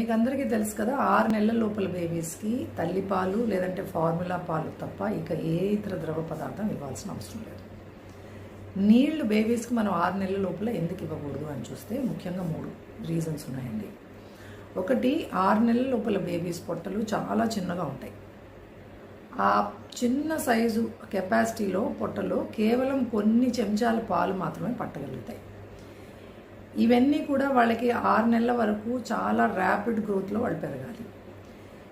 మీకు అందరికీ తెలుసు కదా ఆరు నెలల లోపల బేబీస్కి తల్లిపాలు లేదంటే ఫార్ములా పాలు తప్ప ఇక ఏ ఇతర ద్రవ పదార్థం ఇవ్వాల్సిన అవసరం లేదు. నీళ్ళు బేబీస్కి మనం ఆరు నెలల లోపల ఎందుకు ఇవ్వకూడదు అని చూస్తే ముఖ్యంగా మూడు రీజన్స్ ఉన్నాయండి. ఒకటి ఆరు నెలల లోపల బేబీస్ పొట్టలు చాలా చిన్నగా ఉంటాయి. ఆ చిన్న సైజు కెపాసిటీలో పొట్టలో కేవలం కొన్ని చెంచాల పాలు మాత్రమే పట్టగలుగుతాయి. ఇవన్నీ కూడా వాళ్ళకి ఆరు నెలల వరకు చాలా ర్యాపిడ్ గ్రోత్లో వాళ్ళు పెరగాలి.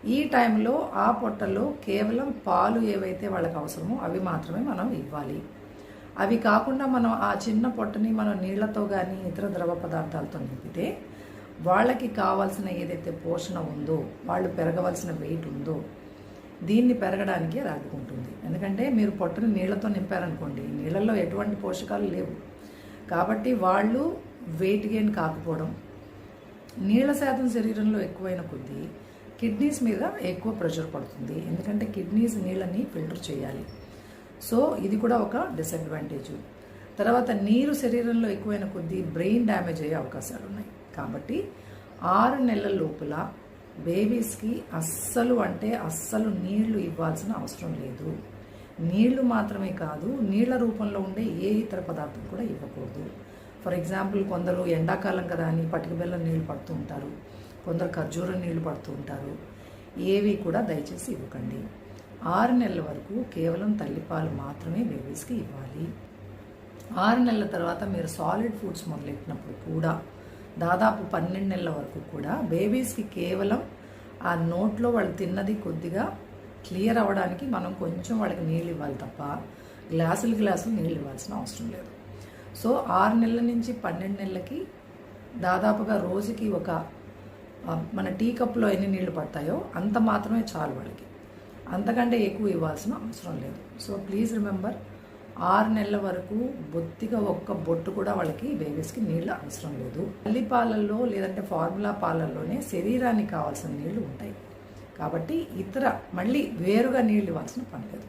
ఈ టైంలో ఆ పొట్టలో కేవలం పాలు ఏవైతే వాళ్ళకి అవసరమో అవి మాత్రమే మనం ఇవ్వాలి. అవి కాకుండా మనం ఆ చిన్న పొట్టని మనం నీళ్ళతో కానీ ఇతర ద్రవ పదార్థాలతో నింపితే వాళ్ళకి కావాల్సిన ఏదైతే పోషణ ఉందో వాళ్ళు పెరగవలసిన వెయిట్ ఉందో దీన్ని పెరగడానికి అది అడ్డుకుంటుంది ఎందుకంటే మీరు పొట్టని నీళ్ళతో నింపారనుకోండి నీళ్ళల్లో ఎటువంటి పోషకాలు లేవు. కాబట్టి వాళ్ళు వెయిట్ గెయిన్ కాకపోవడం నీళ్ళ శాతం శరీరంలో ఎక్కువైన కొద్దీ కిడ్నీస్ మీద ఎక్కువ ప్రెషర్ పడుతుంది. ఎందుకంటే కిడ్నీస్ నీళ్ళని ఫిల్టర్ చేయాలి. సో ఇది కూడా ఒక డిసడ్వాంటేజ్. తర్వాత నీరు శరీరంలో ఎక్కువైన కొద్దీ బ్రెయిన్ డ్యామేజ్ అయ్యే అవకాశాలు ఉన్నాయి. కాబట్టి ఆరు నెలల లోపల బేబీస్కి అస్సలు అంటే అస్సలు నీళ్ళు ఇవ్వాల్సిన అవసరం లేదు. నీళ్ళు మాత్రమే కాదు నీళ్ళ రూపంలో ఉండే ఏ ఇతర పదార్థం కూడా ఇవ్వకూడదు. ఫర్ ఎగ్జాంపుల్ కొందరు ఎండాకాలం కదా అని పటిక బెల్లం నీళ్ళు పడుతూ ఉంటారు. కొందరు ఖర్జూరం నీళ్ళు పడుతూ ఉంటారు. ఏవి కూడా దయచేసి ఇవ్వకండి. ఆరు నెలల వరకు కేవలం తల్లిపాలు మాత్రమే బేబీస్కి ఇవ్వాలి. ఆరు నెలల తర్వాత మీరు సాలిడ్ ఫుడ్స్ మొదలెట్టినప్పుడు కూడా దాదాపు పన్నెండు నెలల వరకు కూడా బేబీస్కి కేవలం ఆ నోట్లో వాళ్ళు తిన్నది కొద్దిగా క్లియర్ అవ్వడానికి మనం కొంచెం వాళ్ళకి నీళ్ళు ఇవ్వాలి తప్ప గ్లాసులు గ్లాసులు నీళ్ళు ఇవ్వాల్సిన అవసరం లేదు. సో ఆరు నెలల నుంచి పన్నెండు నెలలకి దాదాపుగా రోజుకి ఒక మన టీ కప్లో ఎన్ని నీళ్ళు పడతాయో అంత మాత్రమే చాలు వాళ్ళకి. అంతకంటే ఎక్కువ ఇవ్వాల్సిన అవసరం లేదు. సో ప్లీజ్ రిమెంబర్ ఆరు నెలల వరకు బొత్తిగా ఒక్క బొట్టు కూడా వాళ్ళకి బేబీస్కి నీళ్ళు అవసరం లేదు. తల్లి పాలల్లో లేదంటే ఫార్ములా పాలల్లోనే శరీరానికి కావాల్సిన నీళ్ళు ఉంటాయి. కాబట్టి ఇతర మళ్ళీ వేరుగా నీళ్ళు ఇవ్వాల్సిన పని లేదు.